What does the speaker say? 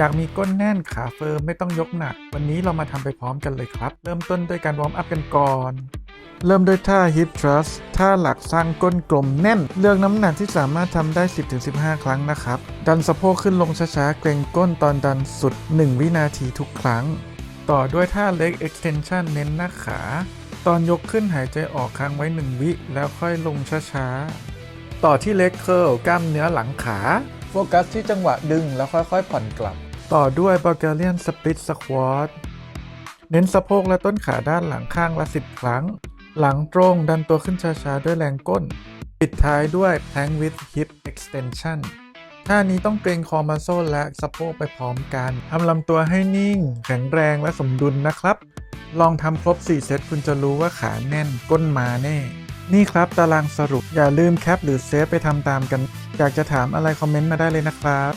อยากมีก้นแน่นขาเฟิร์มไม่ต้องยกหนัก วันนี้เรามาทำไปพร้อมกันเลยครับ เริ่มต้นด้วยการวอร์มอัพกันก่อน เริ่มด้วยท่า hip thrust ท่าหลักสร้างก้นกลมแน่น เลือกน้ำหนักที่สามารถทำได้ 10-15 ครั้งนะครับ ดันสะโพกขึ้นลงช้าๆ เกรงก้นตอนดันสุด 1 วินาทีทุกครั้ง ต่อด้วยท่า leg extension เน้นหน้าขา ตอนยกขึ้นหายใจออกค้างไว้ 1 วิแล้วค่อยลงช้าๆ ต่อที่ leg curl กล้ามเนื้อหลังขา โฟกัสที่จังหวะดึงแล้วค่อยๆผ่อนกลับ ต่อด้วย Bulgarian split squat เน้นสะโพกและต้นขาด้านหลังข้างละ 10 ครั้ง หลังตรงดันตัวขึ้นช้าๆ ด้วยแรงก้น ปิดท้ายด้วย plank with hip extension ท่านี้ต้องเกรงคอมาโซลและสะโพกไปพร้อมกันทำลำตัวให้นิ่ง แข็งแรงและสมดุลนะครับ ลองทำครบ 4 เซตคุณจะรู้ว่าขาแน่นก้นมาแน่ นี่ครับตารางสรุปอย่าลืมแคปหรือเซฟไปทำตามกัน อยากจะถามอะไรคอมเมนต์มาได้เลยนะครับ